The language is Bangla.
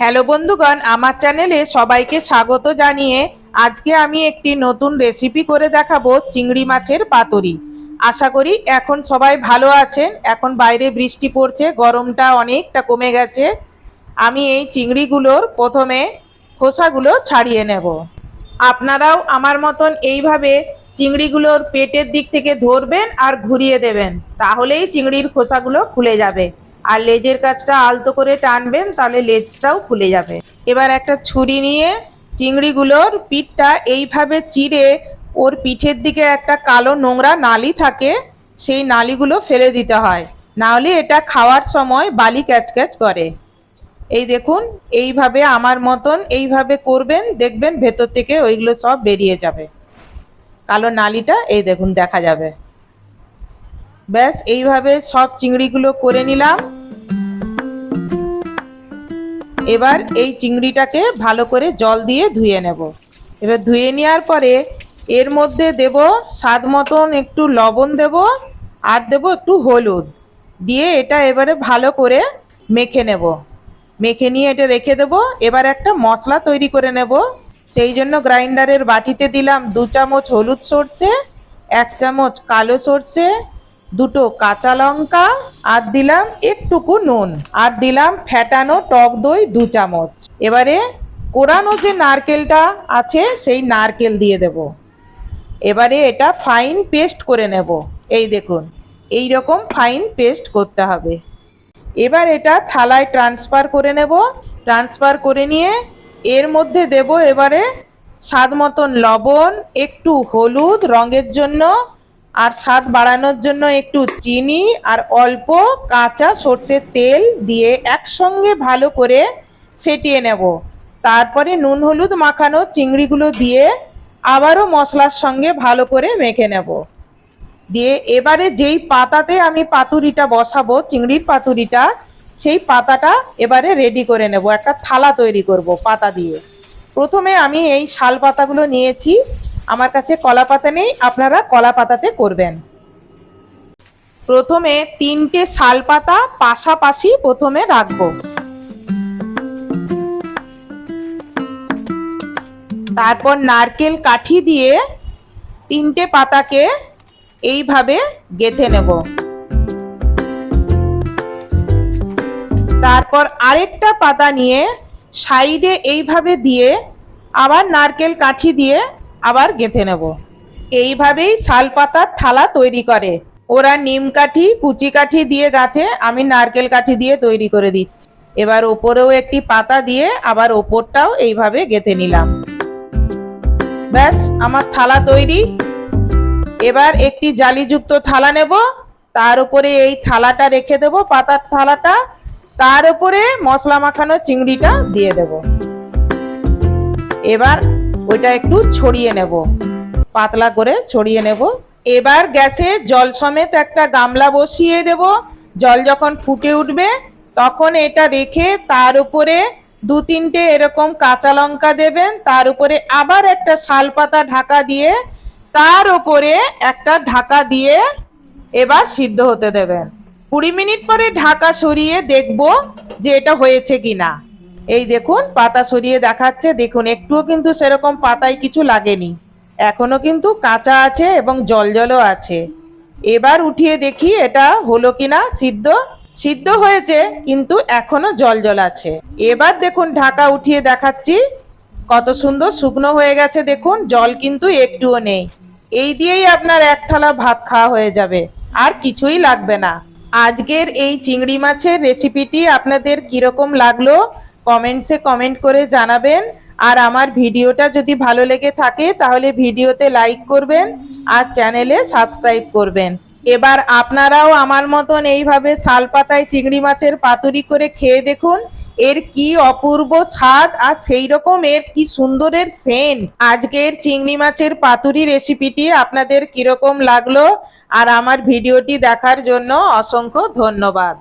হ্যালো বন্ধুগণ, আমার চ্যানেলে সবাইকে স্বাগত জানিয়ে আজকে আমি একটি নতুন রেসিপি করে দেখাবো চিংড়ি মাছের পাতুরি। আশা করি এখন সবাই ভালো আছেন। এখন বাইরে বৃষ্টি পড়ছে, গরমটা অনেকটা কমে গেছে। আমি এই চিংড়িগুলোর প্রথমে খোসাগুলো ছাড়িয়ে নেব। আপনারাও আমার মতন এইভাবে চিংড়িগুলোর পেটের দিক থেকে ধরবেন আর ঘুরিয়ে দেবেন, তাহলেই চিংড়ির খোসাগুলো খুলে যাবে। আর লেজের কাছটা আলতো করে টানবেন, তাহলে লেজটাও খুলে যাবে। এবার একটা ছুরি নিয়ে চিংড়িগুলোর পিঠটা এইভাবে চিরে ওর পিঠের দিকে একটা কালো নোংরা নালি থাকে, সেই নালিগুলো ফেলে দিতে হয়। নাহলে এটা খাওয়ার সময় বালি ক্যাচক্যাচ করে। এই দেখুন, এইভাবে আমার মতন এইভাবে করবেন, দেখবেন ভেতর থেকে ওইগুলো সব বেরিয়ে যাবে। কালো নালিটা এই দেখুন, দেখা যাবে। ব্যাস, এইভাবে সব চিংড়িগুলো করে নিলাম। এবার এই চিংড়িটাকে ভালো করে জল দিয়ে ধুয়ে নেব। এবার ধুয়ে নেওয়ার পরে এর মধ্যে দেব স্বাদ মতন একটু লবণ দেব আর দেব একটু হলুদ। দিয়ে এটা এবারে ভালো করে মেখে নেব। মেখে নিয়ে এটা রেখে দেব। এবার একটা মশলা তৈরি করে নেব। সেই জন্য গ্রাইন্ডারের বাটিতে দিলাম দু চামচ হলুদ সর্ষে, এক চামচ কালো সর্ষে দুটো কাঁচা লঙ্কা, আর দিলাম একটুকু নুন, আর দিলাম ফ্যাটানো টক দই দু চামচ। এবারে কোরানো যে নারকেলটা আছে, সেই নারকেল দিয়ে দেব। এবারে এটা ফাইন পেস্ট করে নেব। এই দেখুন এই রকম ফাইন পেস্ট করতে হবে। এবার এটা থালায় ট্রান্সফার করে নেব। ট্রান্সফার করে নিয়ে এর মধ্যে দেব এবারে স্বাদ মতন লবণ, একটু হলুদ, রঙের জন্য আর স্বাদ বাড়ানোর জন্য একটু চিনি আর অল্প কাঁচা সর্ষের তেল দিয়ে একসঙ্গে ভালো করে ফেটিয়ে নেব। তারপরে নুন, হলুদ মাখানো চিংড়িগুলো দিয়ে আবারও মশলার সঙ্গে ভালো করে মেখে নেব। দিয়ে এবারে যেই পাতাতে আমি পাতুরিটা বসাবো, চিংড়ির পাতুরিটা, সেই পাতাটা এবারে রেডি করে নেব। একটা থালা তৈরি করব পাতা দিয়ে। প্রথমে আমি এই শাল পাতাগুলো নিয়েছি। আমার কাছে কলা পাতা নেই, আপনারা কলা পাতাতে করবেন। প্রথমে তিনটে শাল পাতা পাশাপাশি প্রথমে রাখব। তারপর নারকেল কাঠি দিয়ে তিনটে পাতাকে এইভাবে গেথে নেব। তারপর আরেকটা পাতা নিয়ে সাইডে এইভাবে দিয়ে আবার নারকেল কাঠি দিয়ে আবার গেথে নেব। এইভাবেই শাল পাতার থালা তৈরি করে। ওরা নিম কাঠি, কুচি কাঠি দিয়ে গাঁথে, আমি নারকেল কাঠি দিয়ে তৈরি করে দিচ্ছি। এবার ওপরেও একটি পাতা দিয়ে আবার ওপরটাও এইভাবে গেথে নিলাম। ব্যাস, আমার থালা তৈরি। এবার একটি জালিযুক্ত থালা নেব। তার উপরে এই থালাটা রেখে দেব, পাতার থালাটা। তার উপরে মশলা মাখানো চিংড়িটা দিয়ে দেব। এবার ওইটা একটু ছড়িয়ে নেব। পাতলা করে ছড়িয়ে নেব। এবার গ্যাসে জল সমেত একটা গামলা বসিয়ে দেব। জল যখন ফুটে উঠবে, তখন এটা রেখে তার উপরে দু তিনটে এরকম কাঁচা লঙ্কা দেবেন। তার উপরে আবার একটা শাল পাতা ঢাকা দিয়ে তার উপরে একটা ঢাকা দিয়ে এবার সিদ্ধ হতে দেবেন। কুড়ি মিনিট পরে ঢাকা সরিয়ে দেখব যে এটা হয়েছে কিনা। এই দেখুন, পাতা সরিয়ে দেখাচ্ছে। দেখুন, একটুও কিন্তু সেরকম পাতায় কিছু লাগেনি। এখনও কিন্তু কাঁচা আছে এবং জল জলও আছে। এবার উঠিয়ে দেখি এটা হলো কিনা সিদ্ধ। সিদ্ধ হয়েছে, কিন্তু এখনও জল জল আছে। এবার দেখুন, ঢাকা উঠিয়ে দেখাচ্ছি। কত সুন্দর শুকনো হয়ে গেছে, দেখুন, জল কিন্তু একটুও নেই। এই দিয়েই আপনার এক থালা ভাত খাওয়া হয়ে যাবে। আর কিছুই লাগবে না। আজকের এই চিংড়ি মাছের রেসিপিটি আপনাদের কীরকম লাগল? কমেন্টসে কমেন্ট করে জানাবেন। আর আমার ভিডিওটা যদি ভালো লেগে থাকে, তাহলে ভিডিওতে লাইক করবেন আর চ্যানেলে সাবস্ক্রাইব করবেন। এবার আপনারাও আমার মতন এইভাবে শাল পাতায় চিংড়ি মাছের পাতুরি করে খেয়ে দেখুন, এর কি অপূর্ব স্বাদ আর সেই রকম এর কি সুন্দরের সেন্ট। আজকের চিংড়ি মাছের পাতুরি রেসিপিটি আপনাদের কীরকম লাগল, আর আমার ভিডিওটি দেখার জন্য অসংখ্য ধন্যবাদ।